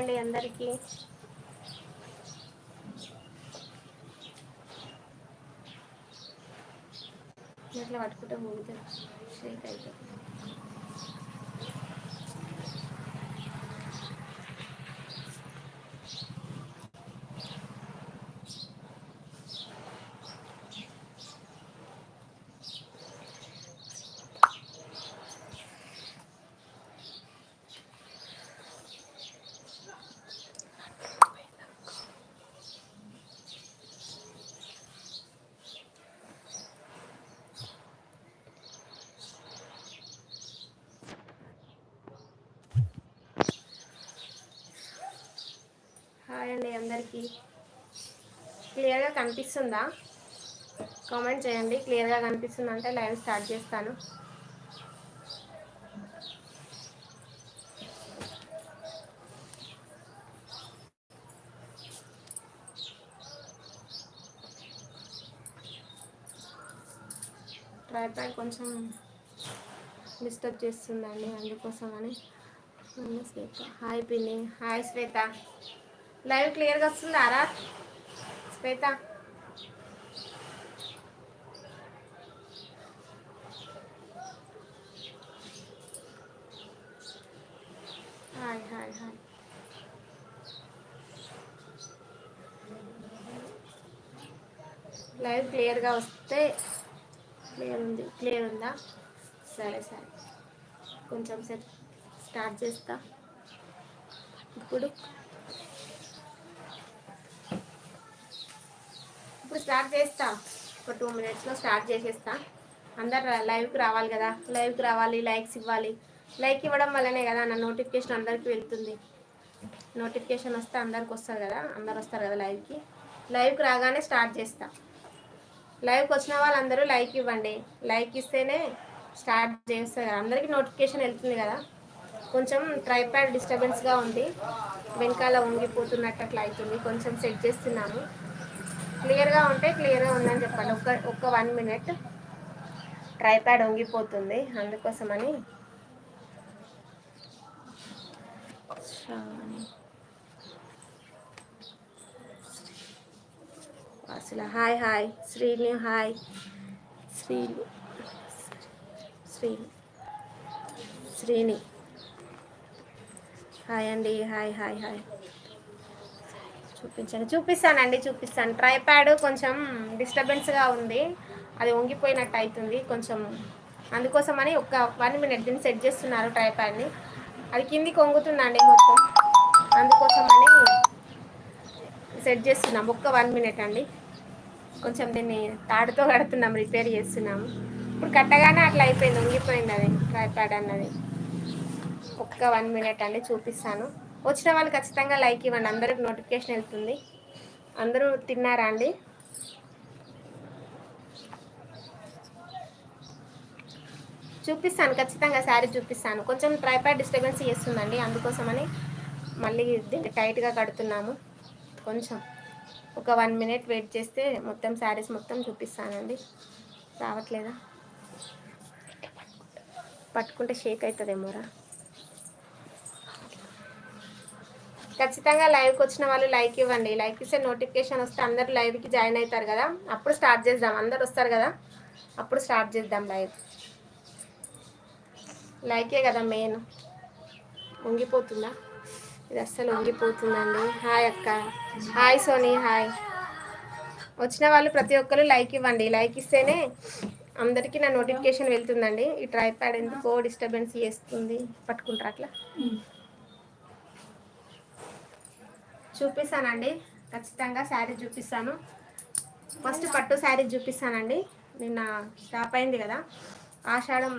అండి అందరికీ. ఇట్లా పట్టుకుంటే ఊగుతుంది షేక్ అవుతుంది హాయ్ అండి అందరికీ. క్లియర్గా కనిపిస్తుందా? కామెంట్ చేయండి. క్లియర్గా కనిపిస్తుందంటే లైవ్ స్టార్ట్ చేస్తాను. ట్రైపాడ్ కొంచెం డిస్టర్బ్ చేస్తుందండి అందుకోసమని. హాయ్ పిన్ని హాయ్ శ్వేత లైవ్ క్లియర్గా వస్తుందా రా Shweta. Hi hi hi live క్లియర్గా వస్తే క్లియర్ ఉంది క్లియర్ ఉందా? సరే సరే. కొంచెం సేపు స్టార్ట్ చేస్తా. ఇప్పుడు ఇప్పుడు స్టార్ట్ చేస్తా. ఒక టూ మినిట్స్లో స్టార్ట్ చేసేస్తా. అందరు లైవ్కి రావాలి కదా. లైవ్కి రావాలి లైక్స్ ఇవ్వాలి. లైక్ ఇవ్వడం వల్లనే కదా నా నోటిఫికేషన్ అందరికి వెళ్తుంది. నోటిఫికేషన్ వస్తే అందరికి వస్తారు కదా. అందరు వస్తారు కదా లైవ్కి. లైవ్కి రాగానే స్టార్ట్ చేస్తా. లైవ్కి వచ్చిన వాళ్ళందరూ లైక్ ఇవ్వండి. లైక్ ఇస్తేనే స్టార్ట్ చేస్తారు కదా. అందరికీ నోటిఫికేషన్ వెళ్తుంది కదా. కొంచెం ట్రైప్యాడ్ డిస్టర్బెన్స్గా ఉంది. వెనకాల ఉంగిపోతున్నట్టు అట్లా అవుతుంది. కొంచెం సెట్ చేస్తున్నాము. క్లియర్గా ఉంటే క్లియర్గా ఉందని చెప్పండి. ఒక్క ఒక్క వన్ మినిట్. ట్రైప్యాడ్ వంగిపోతుంది అందుకోసమని. శ్రావణి వాసుల hi hi. Srini hi. Srini Srini Srini. Hi అండి హాయ్ హాయ్ హాయ్. చూపించండి. చూపిస్తానండి చూపిస్తాను. ట్రైప్యాడ్ కొంచెం డిస్టర్బెన్స్గా ఉంది. అది వంగిపోయినట్టు అవుతుంది కొంచెం. అందుకోసమని ఒక వన్ మినిట్ దీన్ని సెట్ చేస్తున్నారు ట్రైప్యాడ్ని. అది కిందికి వంగుతుందండి మొత్తం. అందుకోసమని సెట్ చేస్తున్నాం. ఒక్క వన్ మినిట్ అండి. కొంచెం దీన్ని తాడుతో కడుతున్నాం రిపేర్ చేస్తున్నాము ఇప్పుడు కట్టగానే అట్లా అయిపోయింది వంగిపోయింది అది ట్రైప్యాడ్ అన్నది. ఒక్క వన్ మినిట్ అండి చూపిస్తాను. వచ్చిన వాళ్ళు ఖచ్చితంగా లైక్ ఇవ్వండి. అందరికి నోటిఫికేషన్ వెళ్తుంది. అందరూ తిన్నారా అండి? చూపిస్తాను ఖచ్చితంగా శారీ చూపిస్తాను. కొంచెం ట్రైపాడ్ డిస్టర్బెన్స్ చేస్తుందండి అందుకోసమని మళ్ళీ దీన్ని టైట్గా కడుతున్నాము. కొంచెం ఒక వన్ మినిట్ వెయిట్ చేస్తే మొత్తం శారీస్ మొత్తం చూపిస్తానండి. రావట్లేదా? పట్టుకుంటే షేక్ అవుతుందేమోరా? ఖచ్చితంగా లైవ్కి వచ్చిన వాళ్ళు లైక్ ఇవ్వండి. లైక్ ఇస్తే నోటిఫికేషన్ వస్తే అందరు లైవ్కి జాయిన్ అవుతారు కదా. అప్పుడు స్టార్ట్ చేద్దాం. అందరు వస్తారు కదా. అప్పుడు స్టార్ట్ చేద్దాం లైవ్ లైకే కదా మెయిన్ వంగిపోతుందా ఇది అస్సలు ఉంగిపోతుందండి. హాయ్ అక్క. హాయ్ సోనీ హాయ్ వచ్చిన వాళ్ళు ప్రతి ఒక్కరు లైక్ ఇవ్వండి. లైక్ ఇస్తేనే అందరికీ నా నోటిఫికేషన్ వెళ్తుందండి. ఈ ట్రైప్యాడ్ ఎందుకో డిస్టర్బెన్స్ చేస్తుంది. పట్టుకుంటారా అట్లా? చూపిస్తానండి. ఖచ్చితంగా శారీ చూపిస్తాను. ఫస్ట్ పట్టు శారీ చూపిస్తానండి. నిన్న స్టాప్ అయింది కదా. ఆషాఢం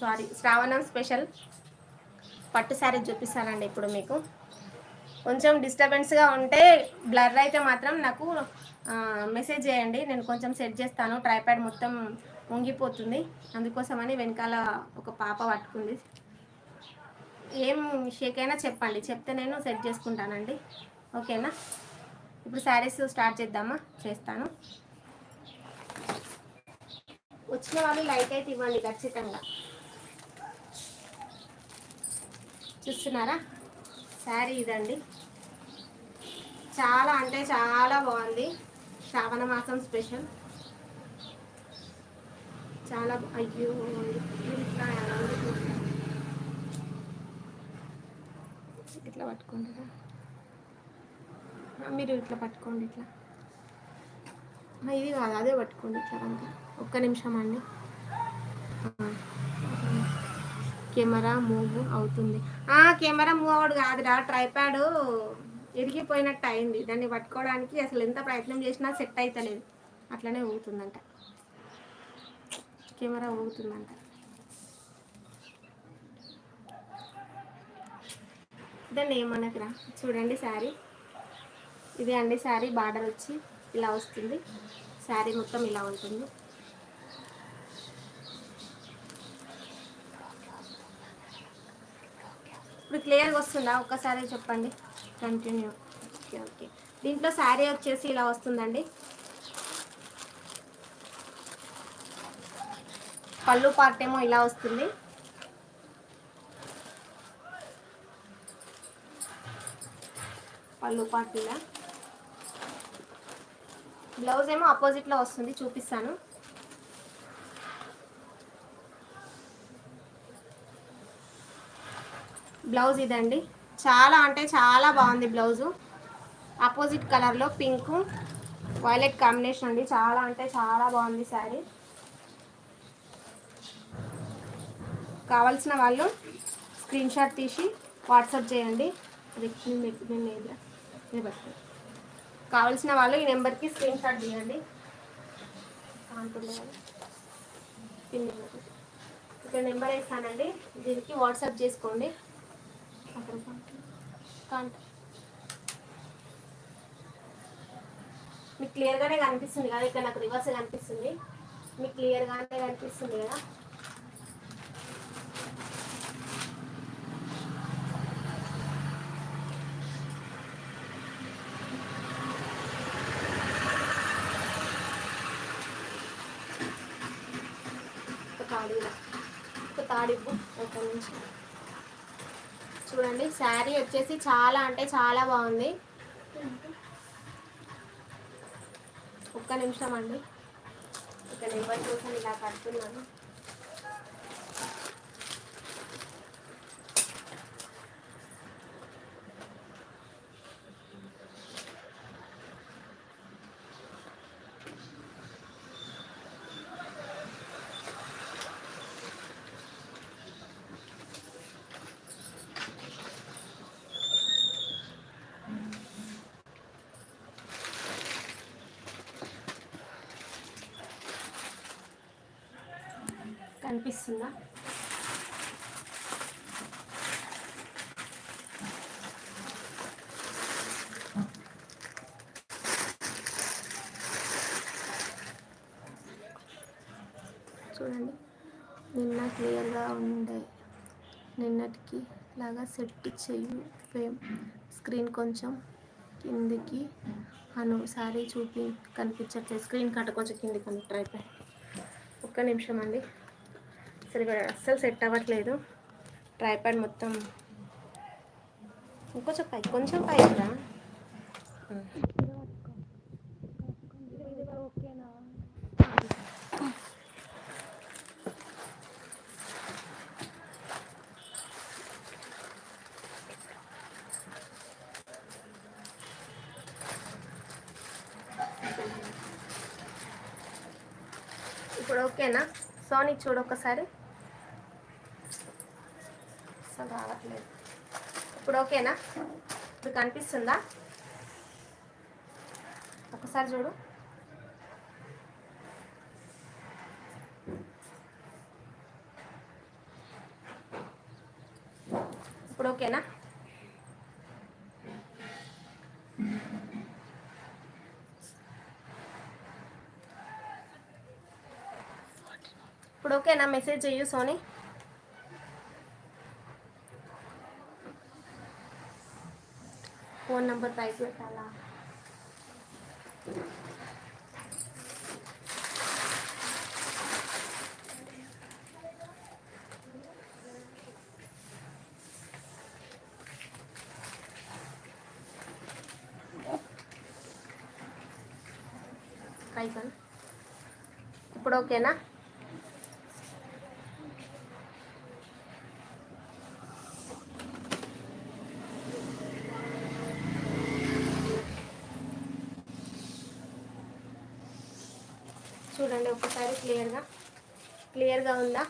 సారీ శ్రావణం స్పెషల్ పట్టు శారీ చూపిస్తానండి ఇప్పుడు మీకు. కొంచెం డిస్టర్బెన్స్గా ఉంటే బ్లర్ అయితే మాత్రం నాకు మెసేజ్ చేయండి. నేను కొంచెం సెట్ చేస్తాను. ట్రైప్యాడ్ మొత్తం వంగిపోతుంది అందుకోసమని వెనకాల ఒక పాప పట్టుకుంది. ఏం షేక్ అయినా చెప్పండి. చెప్తే నేను సెట్ చేసుకుంటానండి. ఓకేనా? ఇప్పుడు శారీస్ స్టార్ట్ చేద్దామా? చేస్తాను. వచ్చిన వాళ్ళు లైట్ అయితే ఇవ్వండి ఖచ్చితంగా. చూస్తున్నారా? శారీ ఇదండి. చాలా అంటే చాలా బాగుంది. శ్రావణ మాసం స్పెషల్. చాలా అయ్యో ఇట్లా పట్టుకుంటున్నా. పట్టుకుంటారా మీరు ఇట్లా పట్టుకోండి ఇట్లా. ఇది కాదు అదే పట్టుకోండి ఇట్లా అంతా. ఒక్క నిమిషం అండి. కెమెరా మూవ్ అవుతుంది. కెమెరా మూవ్ అవ్వడు కాదురా ట్రైప్యాడ్ ఇరిగిపోయినట్టు అయింది. దాన్ని పట్టుకోవడానికి అసలు ఎంత ప్రయత్నం చేసినా సెట్ అవుతలేదు అట్లనే ఊగుతుందంట. కెమెరా ఊగుతుందంట. దాన్ని ఏమనకురా? చూడండి శారీ. ఇదే అండి శారీ బార్డర్ వచ్చి ఇలా వస్తుంది. శారీ మొత్తం ఇలా ఉంటుంది. ఇప్పుడు క్లియర్గా వస్తుందా? ఒక్కసారి చెప్పండి. కంటిన్యూ ఓకే ఓకే దీంట్లో శారీ వచ్చేసి ఇలా వస్తుందండి. పళ్ళు పార్ట్ ఏమో ఇలా వస్తుంది. పళ్ళు పార్ట్ ఇలా. బ్లౌజ్ ఏమో ఆపోజిట్లో వస్తుంది చూపిస్తాను బ్లౌజ్ ఇదండి చాలా అంటే చాలా బాగుంది బ్లౌజు ఆపోజిట్ కలర్లో పింక్ వైలెట్ కాంబినేషన్ అండి చాలా అంటే చాలా బాగుంది శారీ కావాల్సిన వాళ్ళు స్క్రీన్ షాట్ తీసి వాట్సాప్ చేయండి అది నేను- నేను ఏదిరా? ఇది పట్టుకో. కావాల్సిన వాళ్ళు ఈ నెంబర్కి స్క్రీన్ షాట్ తీయండి. ఇక్కడ నెంబర్ వేస్తానండి దీనికి వాట్సాప్ చేసుకోండి. కాంట మీకు క్లియర్గానే కనిపిస్తుంది కదా? ఇక్కడ నాకు రివర్స్ కనిపిస్తుంది. మీకు క్లియర్గానే కనిపిస్తుంది కదా ఒక తాడు ఇలా. ఒక ఒక నుంచి చూడండి శారీ వచ్చేసి చాలా అంటే చాలా బాగుంది. ఒక్క నిమిషం అండి. ఇక నెంబర్ కోసం ఇలా కడుతున్నాను. కనిపిస్తుందా చూడండి నిన్న క్లియర్గా ఉండే నిన్నటికి లాగా సెట్ చెయ్యి ఫ్రేమ్ స్క్రీన్ కొంచెం కిందికి అను సారీ చూపి కనిపించట్లేదు. స్క్రీన్ కట్ట కొంచెం కిందికి అని ట్రై ఒక్క నిమిషం అండి. సరిగా అస్సలు సెట్ అవ్వట్లేదు. ట్రై ప్యాడ్ మొత్తం ఇంకొంచెం పై కొంచెం పైకిరా ఇప్పుడు ఓకేనా? సోనీ చూడు ఒకసారి. రావట్లేదు ఇప్పుడు ఓకేనా? ఇప్పుడు కనిపిస్తుందా? ఒకసారి చూడు. ఇప్పుడు ఓకేనా? ఇప్పుడు ఓకేనా మెసేజ్ చెయ్యు సోనీ? ఫోన్ నెంబర్ పైకి పెట్టాలా? ఇప్పుడు ఓకేనా చూడండి ఒకసారి క్లియర్గా? క్లియర్గా ఉందా?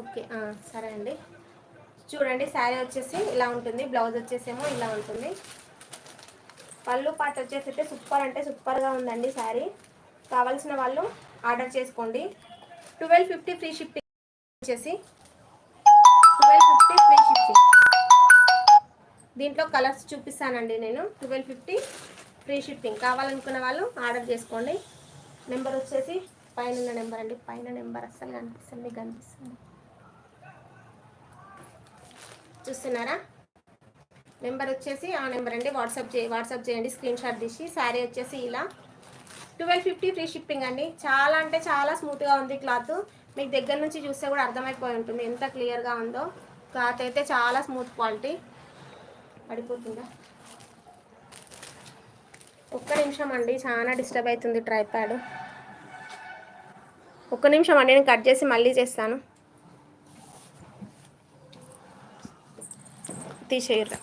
ఓకే సరే అండి. చూడండి శారీ వచ్చేసి ఇలా ఉంటుంది బ్లౌజ్ వచ్చేసేమో ఇలా ఉంటుంది. పళ్ళు పాట వచ్చేసి అయితే సూపర్ అంటే సూపర్గా ఉందండి శారీ. కావాల్సిన వాళ్ళు ఆర్డర్ చేసుకోండి. ట్వెల్వ్ ఫిఫ్టీ ఫ్రీ షిప్పింగ్ వచ్చేసి కలర్స్ చూపిస్తానండి నేను. Twelve fifty free shipping. కావాలనుకున్న వాళ్ళు ఆర్డర్ చేసుకోండి. నెంబర్ వచ్చేసి పైన ఉన్న నెంబర్ అండి. పైన నెంబర్ అస్సలు కనిపిస్తుంది మీకు కనిపిస్తుంది. చూస్తున్నారా? నెంబర్ వచ్చేసి ఆ నెంబర్ అండి. వాట్సాప్ చే వాట్సాప్ చేయండి స్క్రీన్ షాట్ తీసి. శారీ వచ్చేసి ఇలా. ట్వెల్వ్ ఫిఫ్టీ ఫ్రీ షిప్పింగ్ అండి. చాలా అంటే చాలా స్మూత్గా ఉంది క్లాత్. మీకు దగ్గర నుంచి చూస్తే కూడా అర్థమైపోయి ఉంటుంది. ఎంత క్లియర్గా ఉందో. క్లాత్ అయితే చాలా స్మూత్ క్వాలిటీ. పడిపోతుందా? ఒక్క నిమిషం అండి చాలా డిస్టర్బ్ అవుతుంది ట్రైప్యాడ్. ఒక్క నిమిషం అండి నేను కట్ చేసి మళ్ళీ చేస్తాను. తీసేయరా?